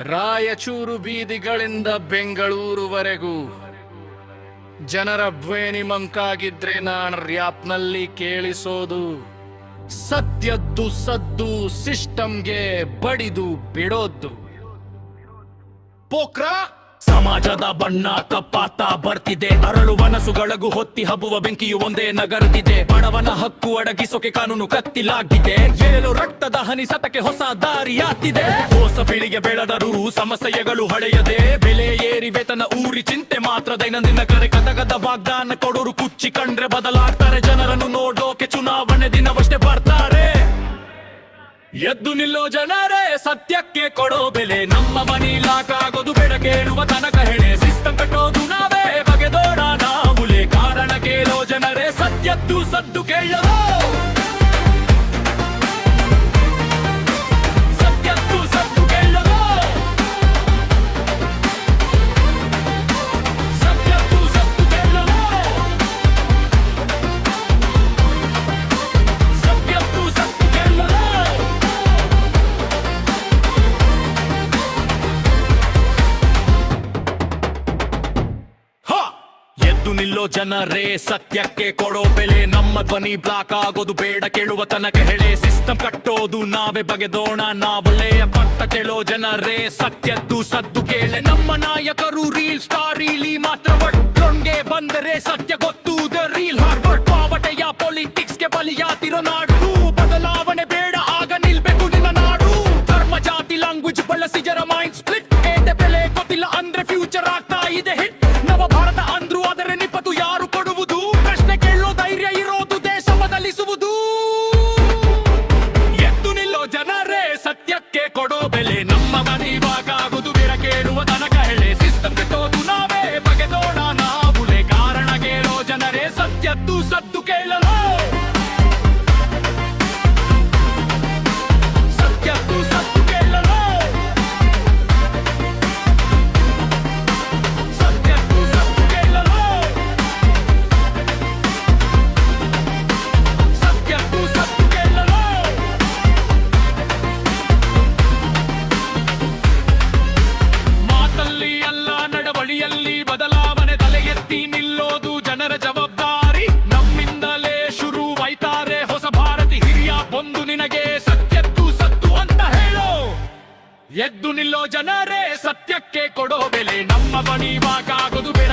ರಾಯಚೂರು ಬೀದಿಗಳಿಂದ ಬೆಂಗಳೂರುವರೆಗೂ ಜನರ ಭ್ವೇನಿ ಮಂಕಾಗಿದ್ರೆ ನಾನು ರ್ಯಾಪ್ನಲ್ಲಿ ಕೇಳಿಸೋದು. ಸತ್ಯದ್ದು ಸದ್ದು ಸಿಸ್ಟಮ್ಗೆ ಬಡಿದು ಬಿಡೋದು. ಪೋಕ್ರ ಸಮಾಜದ ಬಣ್ಣ ಕಪ್ಪಾತ ಬರ್ತಿದೆ. ಅರಳು ವನಸುಗಳಗು ಹೊತ್ತಿ ಹಬ್ಬುವ ಬೆಂಕಿಯು ಒಂದೇ ನಗರದಿದೆ. ಬಡವನ ಹಕ್ಕು ಅಡಗಿಸೋಕೆ ಕಾನೂನು ಕತ್ತಿಲಾಗಿದೆ. ಏಳು ರಕ್ತದ ಹನಿ ಸತಕ್ಕೆ ಹೊಸ ದಾರಿಯಾತಿದೆ ಹೊಸ ಪೀಳಿಗೆ ಬೆಳೆದರೂ ಸಮಸ್ಯೆಗಳು ಹಳೆಯದೆ. ಬೆಲೆ ಏರಿ ವೇತನ ಊರಿ ಚಿಂತೆ ಮಾತ್ರ. ದೈನಂದಿನ ಕರೆ ಕದಗದ ವಾಗ್ದಾನ ಕೊಡೋರು ಕುಚ್ಚಿ ಕಂಡ್ರೆ ಬದಲಾಗ್ತಾರೆ. ಜನರನ್ನು ನೋಡೋಕೆ ಚುನಾವಣೆ ದಿನವಷ್ಟೇ ಬರ್ತಾರೆ. ಎದ್ದು ನಿಲ್ಲೋ ಜನರೇ ಸತ್ಯಕ್ಕೆ ಕೊಡೋ ಬೆಲೆ. ನಮ್ಮ ಮನಿ ಲಾಕಾಗೋದು ಜನರೇ ಸತ್ಯದ್ದು ಜನರೇ ಸತ್ಯಕ್ಕೆ ಕೊಡೋ ಬೆಲೆ ನಮ್ಮ ಧ್ವನಿ ಬ್ಲಾಕ್ ಆಗೋದು ಬೇಡ ಕೇಳುವ ತನಕ ಹೇಳೆ ಸಿಸ್ಟಮ್ ಕಟ್ಟೋದು ನಾವೇ ಬಗೆದೋಣ ನಾವೊಳ್ಳೆಯ ಪಟ್ಟ ಕೇಳೋ ಜನರೇ ಸತ್ಯದ್ದು ಸದ್ದು ಕೇಳೆ ನಮ್ಮ ನಾಯಕರು ರೀಲ್ ಸ್ಟಾರ್ ರೀಲಿ ಮಾತ್ರ ಬಂದರೆ ಸತ್ಯ ಜವಾಬ್ದಾರಿ ನಮ್ಮಿಂದಲೇ ಶುರುವಾಯ್ತಾರೆ ಹೊಸ ಭಾರತಿ, ಹಿರಿಯ ಬಂದು ನಿನಗೆ ಸತ್ಯದ್ದು ಸತ್ತು ಅಂತ ಹೇಳೋ. ಎದ್ದು ನಿಲ್ಲೋ ಜನರೇ ಸತ್ಯಕ್ಕೆ ಕೊಡೋ ಬೆಲೆ, ನಮ್ಮ ಬಣಿ ಆಗೋದು ಬೇಡ